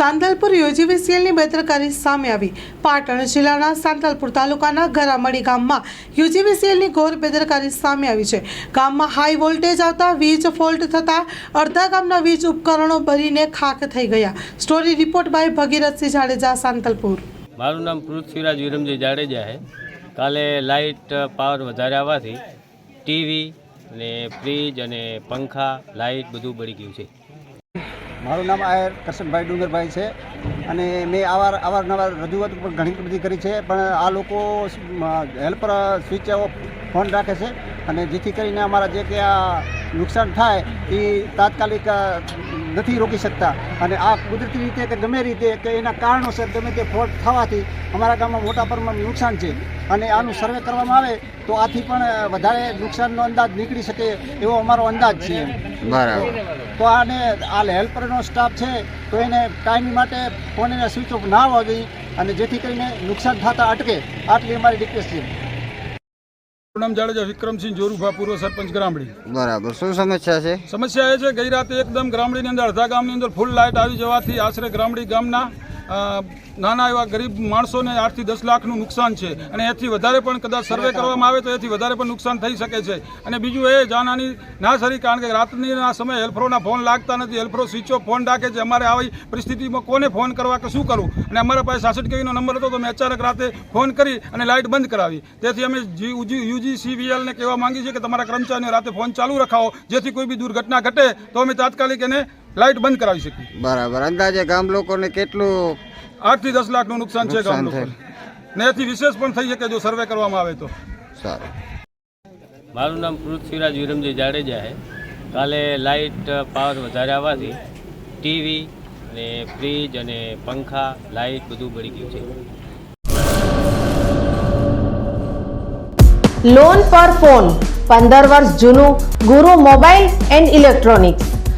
સાંતલપુર યુજીવીસીએલની બેદરકારી સામે આવી. પાટણ જિલ્લાના સાંતલપુર તાલુકાના ગરામડી ગામમાં યુજીવીસીએલની ઘોર બેદરકારી સામે આવી છે. ગામમાં હાઈ વોલ્ટેજ આવતા વીજ ફોલ્ટ થતાં અડધા ગામના વીજ ઉપકરણો ભરીને ખાખ થઈ ગયા. Story report by Bhagirathsinh Jadeja Santalpur મારું નામ પૃથ્વીરાજ વિરમજી જાડેજા છે કાલે લાઇટ પાવર વધારે આવવાથી ટીવી અને ફ્રીજ અને પંખા, લાઇટ બધું બળી ગયું છે. મારું નામ આયર કરશનભાઈ ડુંગરભાઈ છે અને મેં આવાર, અવારનવાર રજૂઆત પણ ઘણી બધી કરી છે, પણ આ લોકો હેલ્પર સ્વિચ ઓફ ફોન રાખે છે અને જેથી કરીને અમારા જે કે આ નુકસાન થાય એ તાત્કાલિક નથી રોકી શકતા. અને આ કુદરતી રીતે કે ગમે રીતે કે એના કારણોસર ગમે તે ફોલ્ટ થવાથી અમારા ગામમાં મોટા પ્રમાણમાં નુકસાન છે. અને આનું સર્વે કરવામાં આવે તો આથી પણ વધારે નુકસાનનો અંદાજ નીકળી શકે એવો અમારો અંદાજ છે. બરાબર. તો આને આ હેલ્પરનો સ્ટાફ છે તો એને કાયમી માટે ફોન એને સ્વિચ ઓફ ના આવવા જોઈએ અને જેથી કરીને નુકસાન થતા અટકે. આટલી અમારી રિક્વેસ્ટ છે. નામ જાડેજા વિક્રમસિંહ જોરુભા પૂર્વ સરપંચ ગ્રામડી. બરાબર. શું સમસ્યા છે? સમસ્યા એ છે ગઈ રાતે એકદમ ગ્રામડીની અંદર અડધા ગામની અંદર ફૂલ લાઇટ આવી જવાથી આશરે ગ્રામડી ગામના નાના એવા ગરીબ માણસોને આઠથી દસ લાખનું નુકસાન છે. અને એથી વધારે પણ કદાચ સર્વે કરવામાં આવે તો એથી વધારે પણ નુકસાન થઈ શકે છે. અને બીજું એ જાનહાની ના સરી કારણ કે રાતનીના સમયે હેલ્પરોના ફોન લાગતા નથી. હેલ્પરો સ્વિચ ઓફ ફોન રાખે છે. અમારે આવી પરિસ્થિતિમાં કોને ફોન કરવા કે શું કરવું? અને અમારા પાસે સાસઠ કેવીનો નંબર હતો તો મેં અચાનક રાતે ફોન કરી અને લાઇટ બંધ કરાવી. તેથી અમે યુજીસીવીએલને કહેવા માંગીએ છીએ કે તમારા કર્મચારીઓ રાતે ફોન ચાલુ રખાવો. જેથી કોઈ બી દુર્ઘટના ઘટે તો અમે તાત્કાલિક એને લાઇટ બંધ કરાવી શકીએ બરાબર. અંદાજે ગામ લોકોને કેટલું આઠથી દસ લાખનું નુકસાન છે ગામ લોકોને. ને એથી વિશેષ પણ થઈ શકે જો સર્વે કરવામાં આવે તો. સારું. મારું નામ પૃથ્વીરાજ વિરમજી જાડેજા છે કાલે લાઇટ પાવર વધારે આવવાથી ટીવી અને ફ્રીજ અને પંખા લાઇટ બધું બળી ગયું છે. લોન પર ફોન પંદર વર્ષ જૂનું ગુરુ મોબાઈલ એન્ડ ઇલેક્ટ્રોનિક્સ.